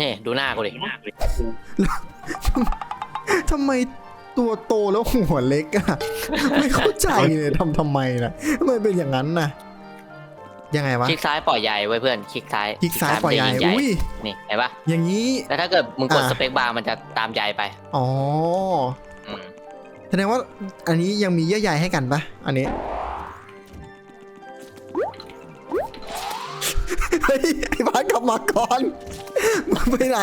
นี่ดูหน้ากูดิทำไมตัวโตแล้วหัวเล็กอะไม่เข้าใจเลยทำทำไมนะทำไมเป็นอย่างนั้นนะยังไงวะคลิกซ้ายปล่อยใหญ่ไว้เพื่อนคลิกซ้ายคลิกซ้ายปล่อยใหญ่มันจะงอุ้ยนี่เห็นปะอย่างนี้แล้วถ้าเกิดมึงกดอ่าสเปคบาร์มันจะตามใหญ่ไปอ๋ออืมแสดงว่าอันนี้ยังมีเยื่อใยให้กันปะอันนี้ เฮ้ยไอ้บ้านกลับมาก่อนมาไปไหน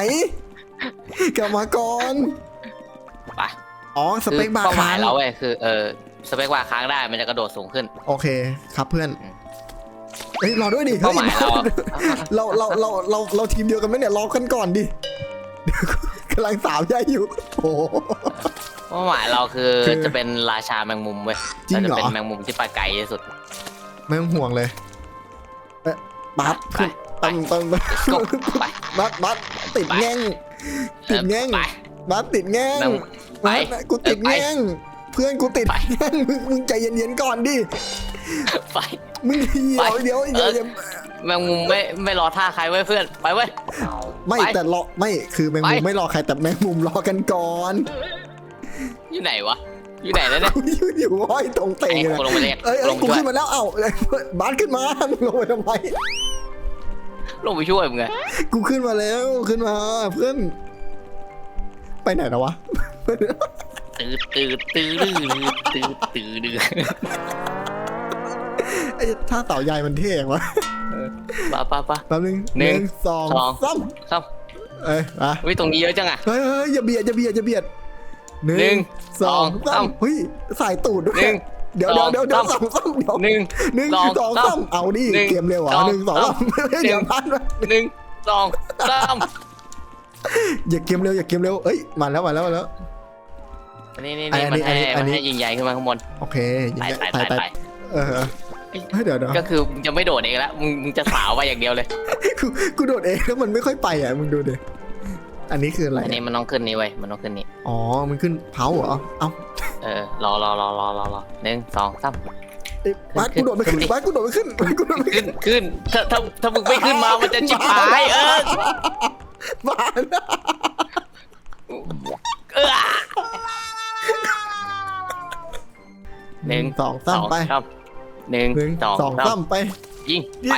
กลับมาก่อนไปอ๋อสเปคบาร์เป้าหมาค้ายงเราเว้ยคือเออสเปคบาร์ค้างได้มันจะกระโดดสูงขึ้น โอเคครับเพื่อนอืมเฮ้ยรอด้วยดิเป้าหมายเราอะเราเราเราเราเราทีมเดียวกันไหมเนี่ยรอกันก่อนดิเดี๋ยวกำลังสาวใหญ่อยู่โอ้โห เป้าหมายเราคือคือจะเป็นราชาแมงมุมเว้ยจริงเหรอเราจะเป็นแมงมุมที่ไปไกลที่สุด ไม่ต้องห่วงเลยเอ๊ะ บัสไปขึ้นไปตั้งตั้งตั้งก็ไปบัสบัสติดไปแง่งติดแง่งไปบัสติดแง่งแม่งไปบัสกูติดไปแง่งเพื่อนกูติดไปแง่งมึงมึงใจเย็นๆก่อนดิไปมึงเดี๋ยวไปเดี๋ยวเดี๋ยวเดี๋ยวแมงมุมไม่ไม่รอท่าใครไว้ยเพื่อนไปเว้ยไม่ไปแต่รอไม่คือแมงมุมไปไม่รอใครแต่แมงมุมรอกันก่อน อยู่ไหนวะ อยู่ไหนแล้วเนี่ยกูยืนอยู่ห้อยตรงเตงไอ้เลยกูลงไปเรียกเอ้ยเอ้ลยงไปกูช่วยขึ้นมาแล้วเอ้าเอ้ยบาสขึ้นมามึงลงไปทำไมลงไปช่วยมึงไงกูขึ้นมาแล้วขึ้นมาเพื่อนไปไหนแล้ววะตื่นตื่นตื่นตื่นตื่นตื่นไอ้ท่าเต่าใหญ่มันเท่งวะป้าป้าป้าแป๊บนึงหนึ่งสองสองสามครับเอ้ยมาวิตรงนี้เยอะจังอะเฮ้ยเฮ้ยอย่าเบียดอย่าเบียดอย่าเบียด หหนึ่นึ่งงสองสองสาสามมเฮ้ยสายตูดด้วยหนึ่งเดี๋ยวสเดี๋อยงวเดี๋ยวเดี๋ยวสสาองมสามเดี๋ยวหนึ่งหนึ่งสองสองสามสามเอาดิหนึ่งเกมเร็วเหรสอะองหนึ่งสองสาสามมเดี๋ยวพันหนึ่งสองสามอย่าเกมเร็วอย่าเกมเร็วเอ้ยมาแล้วมาแล้วมาแล้วนี่นี่อันนี่นี้มันให้อันนี้มันให้ยิงใหญ่ขึ้นมาข้างบนโอเคยิงตายได้ตายตายตายตายตายเออเออเฮ้ยเดี๋ยวเดี๋ยวก็คือมึงจะไม่โดดเองแล้วมึงมึงจะสาวไปอย่างเดียวเลย กูกูโดดเองแล้วมันไม่ค่อยไปอะมึงดูดิ อันนี้คืออะไรอันนี้มันต้องขึ้นนี่เว้ยมันต้องขึ้นนี่อ๋อมันขึ้นเผาเหรอเอ้าเออรอรอรอรอรอรอหนึ่งสองสามเอ้ยบ้านกูโดดไม่ขึ้นขึ้นดิบ้านกูโดดไม่ขึ้นบ้านกูโดดไม่ขึ้ขึ้นนขึ้นถ้าถ้าถ้ามึงไม่ขึ้นมามันจะจิบหายเออบ้านเออหนึ่งสองสามไปครับหนึ่งหนึ่งสองสองสาสามมไปยิงไป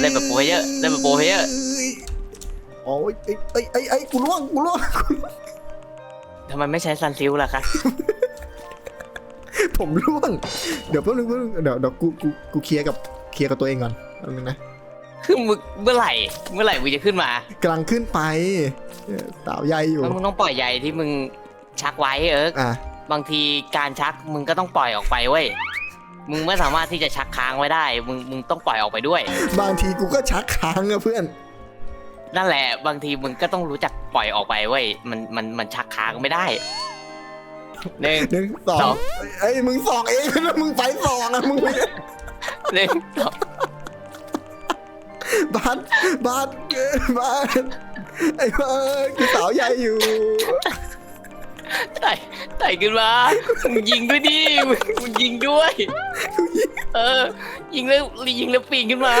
เล่นแบบโปรเพลเยอร์เล่นแบบโปรเพลเยอร์ โอ้ยเอ้ยเอ้ยเอ้ยเอ้ยกูล่วงกูล่วงทำไมไม่ใช้ซันซิลล่ะคะผมล่วง เดี๋ยวแป๊บนึงแป๊บนึงเดี๋ยวเดี๋ยวกูกูกูเคลียร์กับเคลียร์กับตัวเองก่อนแป๊บนึงนะคือมึงเมื่อไหร่ เมื่อไหร่มึงจะขึ้นมากำลังขึ้นไปเออสาวใหญ่อยู่แล้วมึงต้องปล่อยใยที่มึงชักไว้เอออะบางทีการชักมึงก็ต้องปล่อยออกไปเว้ย มึงไม่สามารถที่จะชักค้างไว้ได้ มึงมึงต้องปล่อยออกไปด้วย บางทีกูก็ชักค้างอะเพื่อน นั่นแหละ บางทีมึงก็ต้องรู้จักปล่อยออกไปเว้ยมันมันมันชักค้างไม่ได้หนึ่ง หนึ่งสอสอง งเอ้ยมึงสองเองแล้วมึงไปสองอะมึงไม่หนึ่งสองบาสบาสเอ้ยบาสไอ้บาสกูสาวใหญ่อยู่ ไต่ไต่ขึ้นมามึงยิงด้วยดิมึงมึงยิงด้วย เออ ยิงแล้วยิงแล้วปีนขึ้นมา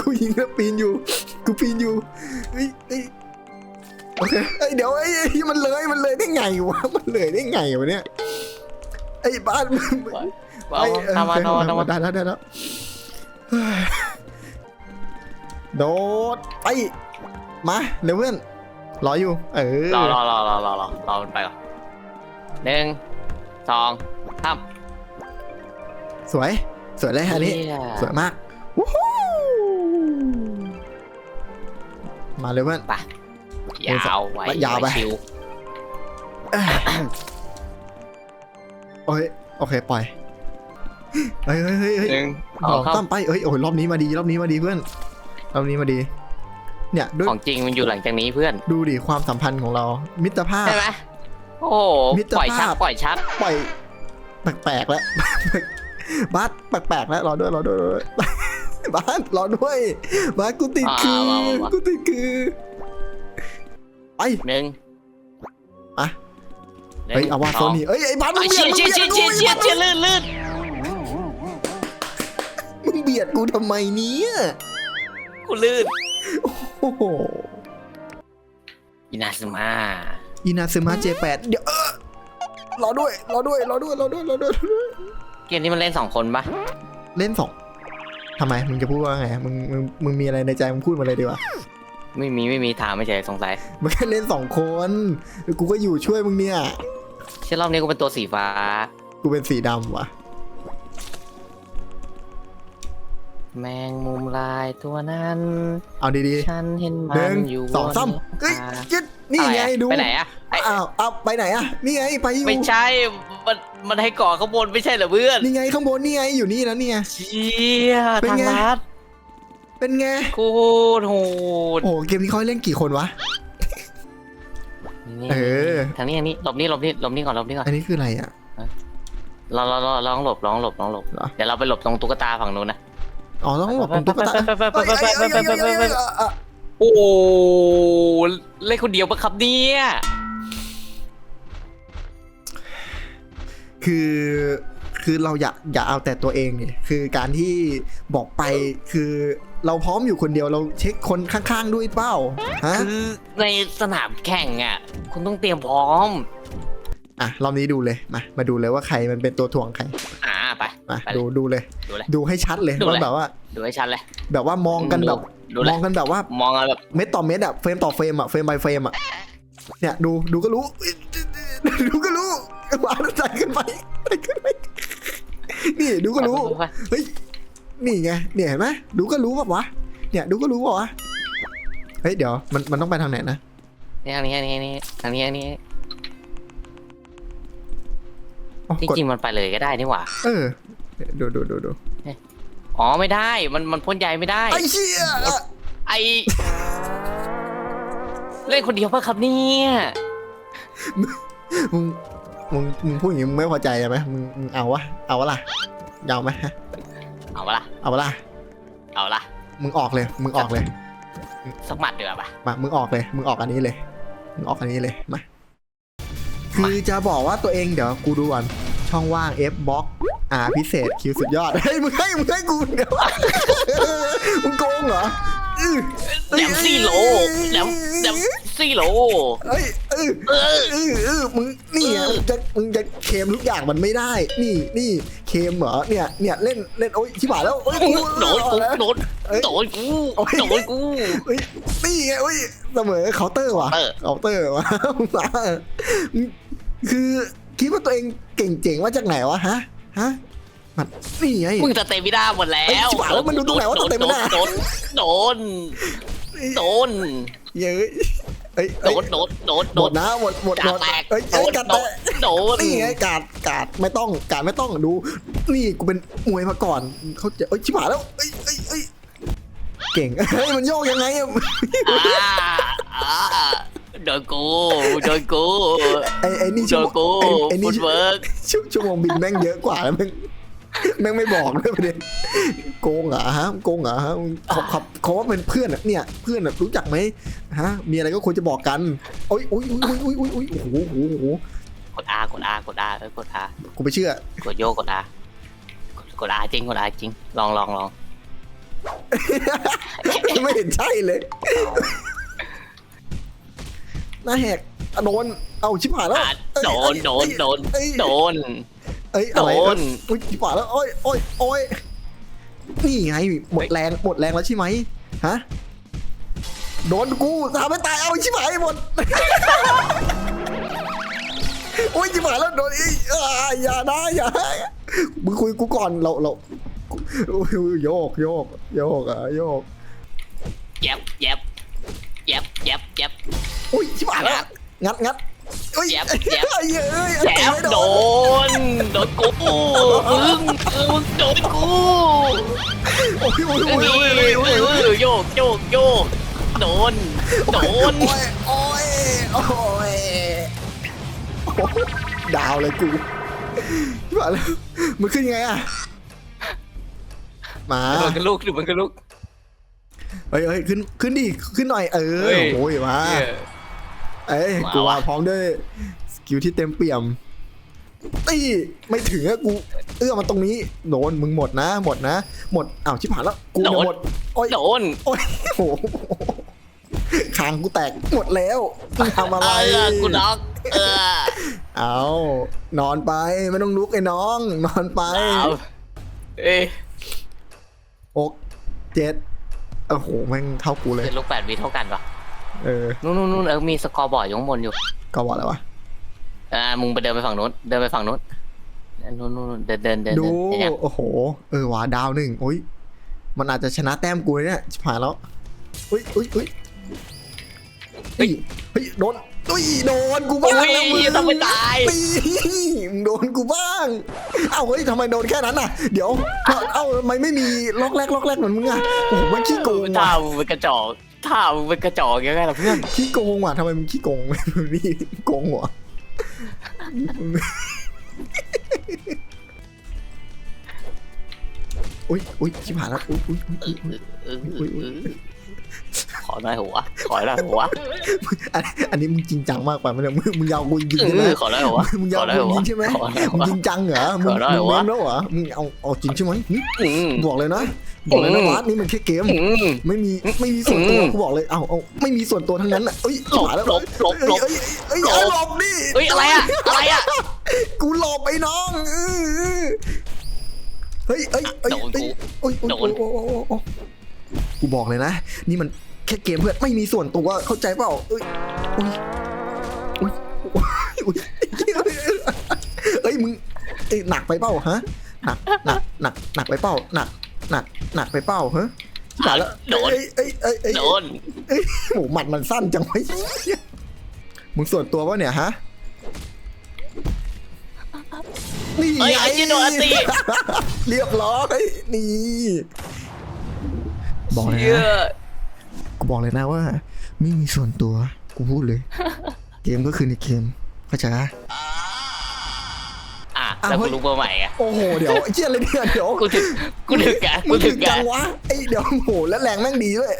กูยิงแล้วปีนอยู่ กูปีนอยู่เฮ้ยเฮ้ยโอเคเอ้ยเดี๋ยวไอ้ยเอ้ยมันเลยมันเลยได้ไงวะ มันเลยได้ไงวะเนี่ย ไอ้บ้านมันเอาเอ้ยเออทำมาโอเคทำมาทำมาได้แล้วได้แล้วเฮ้ยโดดไปมาเร็วเพื่อน รออยู่ เออรอรอรอรอรอรอรอมันไปก่อนหนึ่งสองสามสวย สวยเลยอันนี้ เหี้ยสวยมากวู้ฮู้มาเลยเพื่อนไปยาวไว้ยาวไป ชิวโอเคโอเคปล่อยเฮ้ยเฮ้ยเฮ้ยเฮ้ยหนึ่งสองงครับตั้มไปเอ้ยโอ้ยรอบนี้มาดีรอบนี้มาดีเพื่อนรอบนี้มาดี เนี่ยด้วยของจริงมันอยู่หลังจากนี้เพื่อนดูดิความสัมพันธ์ของเรา มิตรภาพ ใช่ไหมโอ้โหมิตรปล่อยชักภาพ ปล่อยชักปล่อยแปลกๆแล้ว บัสแปลกๆแล้วรอด้วยรอด้วยรอด้วยบัสรอด้วยบัสกูติดคือกูติดคือไปหนึ่งอะหนึ่งเฮ้ยเอาว่าสโซองนี่เอ้ยไอ้บัสมึเอ้งยเบีเชียยดร์มึงเชียร์เบียดเชียร์เชียร์เชียร์ลื่นลื่นมึงเบียดกูทำไมเนี่ยกูลื่น โอ้โหอินาซึมะอินาซึมะเจแปดเดี๋ยวเออรอด้วยรอด้วยรอด้วยรอด้วยรอด้วยรอด้วย เกมนี้มันเล่นสองคนปะเล่นสองทำไมมึงจะพูดว่าไงมึงมึงมึงมีอะไรในใจมึงพูดมาเลยดีกว่าไม่มีไม่มีถามไม่ใช่สงสัยมันแค่เล่นสองคนกูก็อยู่ช่วยมึงเนี่ยเชื่อรอบนี้กูเป็นตัวสีฟ้า กูเป็นสีดำว่ะ แมงมุมลายตัวนั้น เอาดีฉันเห็นๆมัหนึ่งนอยู่สองสามบนเฮ้ยฟ้ายึดนี่ไงอะไรอะดูไปไหนอะไอ้อ้าวอ้าวไปไหนอะนี่ไงไปอยู่ไม่ใช่ มัน มันให้เกาะข้างบนไม่ใช่เหรอเพื่อนนี่ไงข้างบนนี่ไงอยู่นี่แล้วนี่ไงเชี่ยเป็นทางไง ลัดเป็นไงโคตรโหดโอ้เกมนี้เขาให้เล่นกี่คนวะ นี่เออ ทางนี้ทางนี้หลบนี่หลบนี่หลบนี่ก่อนหลบนี่ก่อนอันนี้คืออะไรอะลองลองลองลองหลบลองหลบลองหลบ เหรอ เดี๋ยวเราไปหลบตรงตุ๊กตาฝั่งนู้นนะ อ๋อต้องบอกผนตุ๊กตาโอ้โหเล่นคนเดียวปะครับเนี่ยคือคือเราอย่าอย่าเอาแต่ตัวเองเนี่ยคือการที่บอกไปคือเราพร้อมอยู่คนเดียวเราเช็คคนข้างๆด้วยเปล่าฮะคือในสนามแข่งอะคุณต้องเตรียมพร้อมอะรอบนี้ดูเลยมามาดูเลยว่าใครมันเป็นตัวถ่วงใคร มาไปดูดูเลย ดูเลยดูให้ชัดเลยดูเลย ว่าแบบว่า ดูให้ชัดเลย แบบว่ามองกันแบบดูเลยมองกันแบบว่ามองกันแบบเม็ดต่อเม็ดอะเฟรมต่อเฟรมอะเฟรม by เฟรมอะเนี่ยดูดูก็รู้ ดูก็รู้วางใจขึ้นไปใจขึ้นไปนี่ดูก็รู้ไปเฮ้ย นี่ไง เนี่ยเห็นไหมดูก็รู้ป่าวะ เนี่ยดูก็รู้ป่าวะ เฮ้ยเดี๋ยวมันมันต้องไปทางไหนนะ นี่ทางนี้ทางนี้ทางนี้ทางนี้ อ๋อจกดริงๆมันไปเลยก็ได้นี่หว่าเออดูดูดูดูอ๋อไม่ได้มันมันพ่นใยไม่ได้ ไอ้เชี่ยไอเล่นคนเดียวปะครับเนี่ยมึงมึงมึงพูดอย่างนี้มึงไม่พอใจใช่ไหมมึงมึงเอาวะเอาวะล่ะยาวไหมฮะเอาปะล่ะเอาวะล่ะเอาละมึงออกเลย มึงออกเลยสักหมัดเดือปะมามึงออกเลย มึงออกอันนี้เลยมึงออกอันนี้เลยมา คือจะบอกว่าตัวเองเดี๋ยวกูดูก่อนช่องว่าง F box อ่าพิเศษคิวสุดยอด เฮ้ยมึงให้มึงให้กูเดี๋ยวมึงโกงเหรอ อื้อแหลมซี่โหลแหลมแหลมซี่โหล เอ้ยเออเออเออเออมึงนี่ไงเออมึงจะมึงจะเคมทุกอย่างมันไม่ได้ นี่นี่เคมเหรอเนี่ยเนี่ยเล่นเล่นโอ้ยชิบหายแล้วโอ้ยโดนกูโดนเอ้ยโดนกูโอ้ยโดนกูเฮ้ยนี่ไงโอ้ยเสมอเคาน์เตอร์ว่ะเออเคาน์เตอร์ว่ะมาคือคิดว่าตัวเองเก่งเจ๋งมาจากไหนวะฮะฮะ มันนี่ไง มึงสเตมิน่าหมดแล้เอ้ยวชิบหายแล้วมันดูตรงไหนวะสเตมิน่า โดนโดนโดนเย้ยเอ้ยโดเอ้ยนโดนโดนหโดมนดนะหมดหมดหมกาดแตกเอ้ยโดเอ้ยนกัดโดแตะนโดนนี่ไงกาดกาดไม่ต้องกาดไม่ต้องดู นี่กูเป็นมวยมาก่อนเขาจะเอ้ยชิบหายแล้วเอ้ยเอ้ยเอ้ยเก่งเฮ้ยมันโยกยังไงอะอ่าอ่าโดนกูโดนกูไอ้ไอ้นี่โดชั่วนโมงกูไอ้ไอ้ฟุนี่ตเวิร์กชั่วชั่วโมงบินแม่งเยอะกว่าแล้วแม่ง แม่งไม่บอกด้วยประเด็นโกงเหรอฮะโกงเหรอฮะเขาเขาเขาว่าเป็นเพื่อนอะเนี่ยเพื่อนอะรู้จักไหมฮะ มีอะไรก็ควรจะบอกกันโอ้ยโอ้ยโอ้ยโอ้ยโอ้ยโอ้ยโอ้โหโอ้โหโอ้โหกด R กด R กด R เออกด R กูไปเชื่อ กดโยกกด R กดกด R จริงกด R จริง ลองลองลองไม่เห็นใช่เลยหน้าแหกอะโดนเอาชิบหายแล้วอะโดนโดนโดนเอ้ยโดน เอ้ยอะไรโดน อุ้ยชิบหายแล้วโอ้ยโอ้ยโอ้ยนี่ไงหมดแรงหมดแรงแล้วใช่ไหมฮะโดนกูทำให้ตายเอาชิบหายหมด โอ้ยชิบหายแล้วโดนอีกอ่าอย่านะอย่ามึงคุยกูก่อนเราเราโอ้ยโยกโยกโยกอะโยกเย็บเย็บเย็บเย็บเย็บอุ้ยชิบหายแล้วงัดงัด อุ้ยแยบแยบเอ้ยเอ้ยแย็บโดน โดนกูมึงมึงโดนกูโอ้ยโอ้ยเอโอ้อยโอ้ยโอ้ยโอ้ยโยกโยกโยกโดน โดน โอ้ยโอ้ยโอ้ยโอ้ยดาวเลยกูชิบหายแล้วมันขึ้นยังไงอะมามันก็ลูกหรือมันก็ลูก เฮ้ยเฮ้ยขึ้นขึ้นดิขึ้นหน่อยเอเฮ้อยโอ้ยมา เอ้ยมากูวะมาพร้อมด้วยสกิลที่เต็มเปี่ยมตีไม่ถึงอะกูเอื้อมาตรงนี้โดนมึงหมดนะ หมดนะ หมดอ้าวชิบหายแล้วกูจะหมดโอ้ยโดนโอ้ยโอ้โหคางกูแตกหมดแล้วมึงทำอะไร เออกูน็อกเออเอานอนไปไม่ต้องลุกไอ้น้อง นอนไปเอาเอ้ยหกเจ็ดโอ้โหแม่งเท่ากูเลย เป็นลูกแปดวิเท่ากันปะ เออนู่นนู่นนู่นเออมีสกอร์บอร์ดอยู่ข้างบนอยู่ ก็ว่าอะไรวะ อ่ามึงไปเดินไปฝั่งนู้นเดินไปฝั่งนู้นนู่นนู่นนู่นเดินเดินเดินดู เดินเนี่ยโอ้โห เออว่ะดาวหนึ่งโอ้ย มันอาจจะชนะแต้มกูเนี่ยชิบหายแล้วอุ้ยอุ้ยอุ้ยเฮ้ยเฮ้ยโดนอุ้ยโดนกูบ้างอุ้ยแล้วมึงต้องไปตายตีมึงโดนกูบ้าง เอ้าเฮ้ยทำไมโดนแค่นั้นน่ะ เดี๋ยว เอ้าเอ้าทำไมไม่มีล็อกแรกล็อกแรกเหมือนมึงอะโอ้โหมันขี้โกงท่าว่ะมึงเป็นกระจอก ท่ามึงเป็นกระจอกยังไงล่ะเพื่อนขี้โกงว่ะทำไมมึงขี้โกง นี่โกงหัวอุ้ยอุ้ยชิบหายแล้วอุ้ยอุ้ยอุ้ยอุ้ยเออเออเออขอหน่อยหัว ขอหน่อยหัวอันอันนี้มึงจริงจังมากไปมันยมึงมึงยาวกูจริงเอใช่ไหมอขอหน่อยหัวมึงขยาวอหน่อยกูหัวจริงใช่ไหมขอหน่อยหัมึวงจริงจังเหรอมึงขอหน่อยมึงวะเมมแล้วเหรอมึงเอาเอาจริงใช่ไหมหึอืมบอกเลยนะ บอกเลยนะอืมวัดนี่มันแค่เกมอืมไม่มีไม่มีส่วนตัวอืมกูบอกเลยเอาเอาไม่มีส่วนตัวทั้งนั้นอะเอ้ยหลบชิบหายแล้วหลบหลบหลบเอ้ยเอ้ยเอ้ยหลบเอาหลบดิเฮ้ยอะไรอะอะไรอะกูหลบไอ้น้องเออเออเฮ้ยเอ้ยเอ้ยโดนกูเอ้ยเอ้ยโดนโอ้โอ้โอ้โอ้กูบอกเลยนะ นี่มันแค่เกมเพื่อนไม่มีส่วนตัวเข้าใจเปล่าเอ้ยอุ้ยอุ้ยอุ้ยอุ้ยเอ้ยมึงเอ้ยหนักไปเปล่าฮะหนักหนักหนักหนักไปเปล่าหนัก หนักหนักไปเปล่าฮะตายแล้วโดน เอ้ยเอ้ยเอ้ยเอ้ยโดนเอ้ยโหหมัดมันสั้นจังไว้มึงส่วนตัววะเนี่ยฮะนี่เอ้ยไงไอ้ที่โดนอันตี เรียบร้อยนี่บอกเลยเชื่อนะกูบอกเลยนะว่า ไม่มีส่วนตัวกูพูดเลย เกมก็คือในเกมเข้าใจปะอะ แล้วอะเฮ้กูยรู้เบอร์ใหม่ไงโอ้โหเดี๋ยวไอ้เชี่ยอะไรเนี่ยเดี๋ยวกูถึกกูถึกอะกูมึงถึถึกงจัอะงวะไอ้เดี๋ยวโอ้โหแล้วแรงแม่งดีด้วย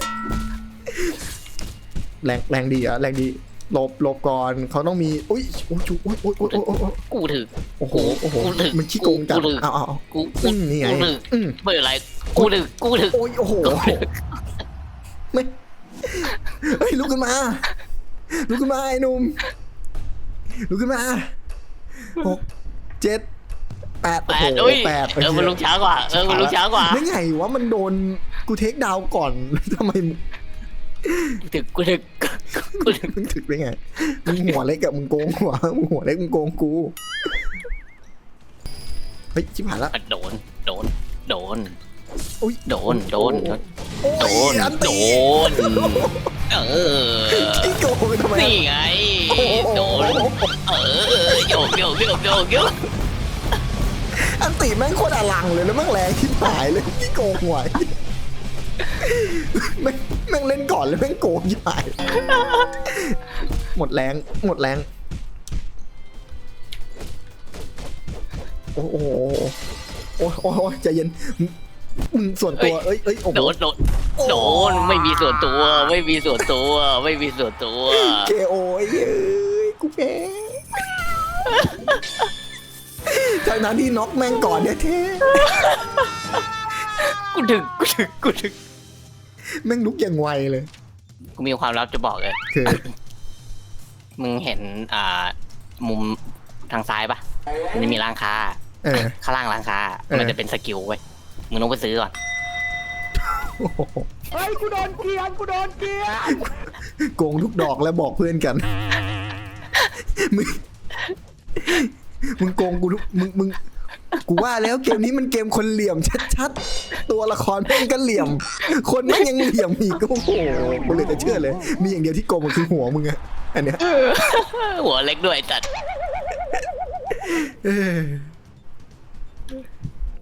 แรงแรงดีอะแรงดีหลบหลบก่อนเขาต้องมีอุ้ยโอ้ยโอ้ยโอ้ยโอ้ยโอ้ยโอ้ยกูถึกโอ้โหโอ้โหกูถึกมันขี้โกงจังกูถึกเอาเอาเอากูอืกูมนี่ไงกูถึกอืมเบอร์อะไรกูถึกกูถึกโอ้ยโอ้โหไม่เฮ้ยลุกขึ้นมาลุกขึ้นมาไอ้หนุ่มลุกขึ้นมาหก เจ็ดแปดแปโอ้ดโหเอ้ยแปดเออมันลุกช้ากว่าเออมันลุกช้ากว่าไม่ไงวะมันโดนกูเทคดาวน์ก่อน ทำไมมึงกูถึกกูถึกกูถึกมึงถึกได้ไงมึงหัวเล็กกับมึงโกงหัวมึงหัวเล็กมึงโกงกูเฮ้ยชิบหายละโดนโดนโดน อุ้ยโดน โดนโอ้โดยนอันโดตีนเออขี้โกงทำไมนี่ไง โดน เออโยกโยกโยกโยกโยกอันตีแม่งโคตรอลังเลยแล้วแม่งแรงที่หายเลยขี้โกงไหวแม่งแม่งเล่นก่อนเลยแม่งโกงที่หายหมดแรงหมดแรงโอ้โหโอ้โหโอ้โหใจเย็น มึงมึงส่วนตัวเอ้ยเอ้ยโอ้โหโดนโดนโดนไม่มีส่วนตัว ไม่มีส่วนตัว ไม่มีส่วนตัวเคโอไอ้เอ้ยกูแพ้จากนั้นที่น็อกแม่งก่อนเนี่ยเท่กูถึกกูถึกกูถึกแม่งลุกอย่างไวเลยกูมีความลับจะบอกเลยคือมึงเห็นอ่า มุมทางซ้ายปะมันจะมีร้านค้าเออข้างล่างร้านค้าเออมันจะเป็นสกิลเว้ย มึงต้องไปซื้อก่อนโอ้โหเฮ้ยกูโดนเกลียนกูโดนเกลียนโกงทุกดอกแล้วบอกเพื่อนกัน มึง มึงโกงกูทุกมึง มึง กูว่าแล้วเกมนี้มันเกมคนเหลี่ยมชัดๆ ตัวละครแม่งก็เหลี่ยม คนแม่งยังเหลี่ยมอีกโอ้โหกูเลยจะเชื่อเลย มีอย่างเดียวที่โกงมันคือหัวมึงอะอันเนี้ยหัวเล็กด้วยจัดเออ